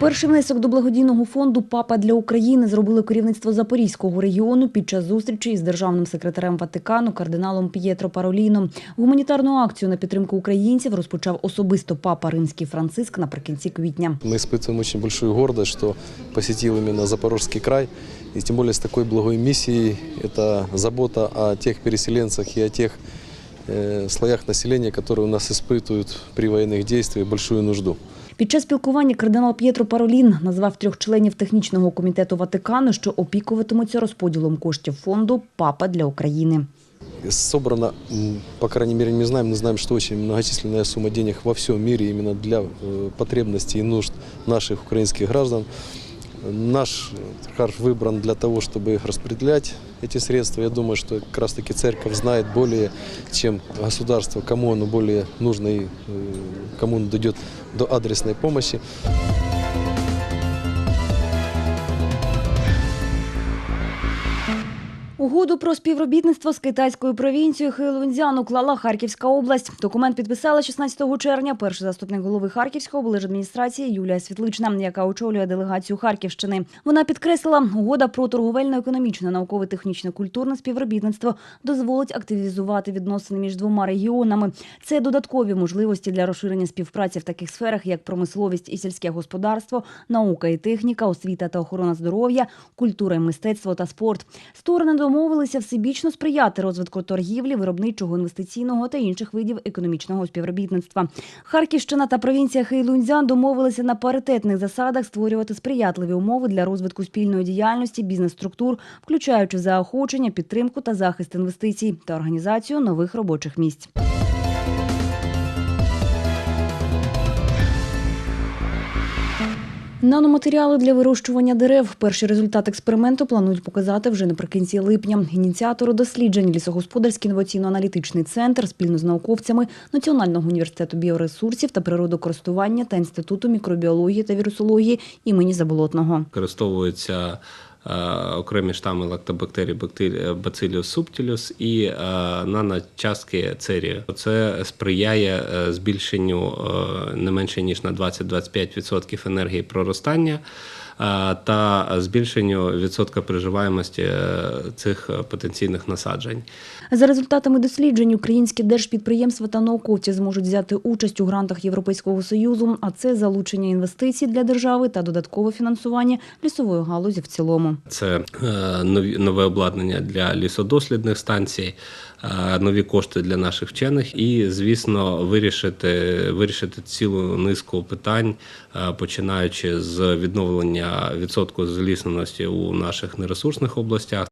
Перший внесок до благодійного фонду Папа для України зробили керівництво Запорізького регіону під час зустрічі із державним секретарем Ватикану кардиналом П'єтро Пароліно. Гуманітарну акцію на підтримку українців розпочав особисто папа Римський Франциск наприкінці квітня. Мы испытываем очень большую гордость, что посетил именно Запорожский край. И тем более с такой благой миссией. Это забота о тех переселенцах и о тех э, слоях населения, которые у нас испытывают при военных действиях большую нужду. Під час спілкування кардинал П'єтро Паролін назвав трьох членів технічного комітету Ватикану, що опікуватимуться розподілом коштів фонду Папа для України. собрана, по крайней мере, не знаем, но знаем, что очень многочисленная сумма денег во всем мире именно для э, потребностей и нужд наших украинских граждан. Наш харш выбран для того, чтобы их распределять, эти средства. Я думаю, что как раз-таки церковь знает более, чем государство, кому оно более нужно и э, кому оно дойдет до адресной помощи. Угоду про співробітництво з китайською провінцією Хейлунцзян уклала Харківська область. Документ підписала 16 червня перший заступник голови Харківської облдержадміністрації Юлія Світлична, яка очолює делегацію Харківщини. Вона підкреслила, угода про торговельно-економічне, науково-технічне культурне співробітництво дозволить активізувати відносини між двома регіонами. Це додаткові можливості для розширення співпраці в таких сферах, як промисловість і сільське господарство, наука і техніка, освіта та охорона здоров'я, культура і мистецтво та спорт. Сторони домовилися всебічно сприяти розвитку торгівлі, виробничого, інвестиційного та інших видів економічного співробітництва. Харківщина та провінція Хейлунзян домовилися на паритетних засадах створювати сприятливі умови для розвитку спільної діяльності бізнес-структур, включаючи заохочення, підтримку та захист інвестицій та організацію нових робочих місць. Наноматеріали для вирощування дерев. Перший результат експерименту планують показати вже наприкінці липня. Ініціатору досліджень лісогосподарський інноваційно-аналітичний центр спільно з науковцями Національного університету біоресурсів та природокористування та інституту мікробіології та вірусології імені Заболотного. використовуються е, окремі штами лактобактерій Bacillus subtilis і е, наночастки церію. Це сприяє е, збільшенню е, не менше ніж на 20-25% енергії проростання. Та збільшенню відсотка приживаємості е, цих е, потенційних насаджень. За результатами досліджень українські держпідприємства та науковці зможуть взяти участь у грантах Європейського союзу, а це залучення інвестицій для держави та додаткове фінансування лісової галузі в цілому. Це е, нове обладнання для лісодослідних станцій, нові кошти для наших вчених, і звісно, вирішити вирішити цілу низку питань, починаючи з відновлення відсотку злісненості у наших нересурсних областях.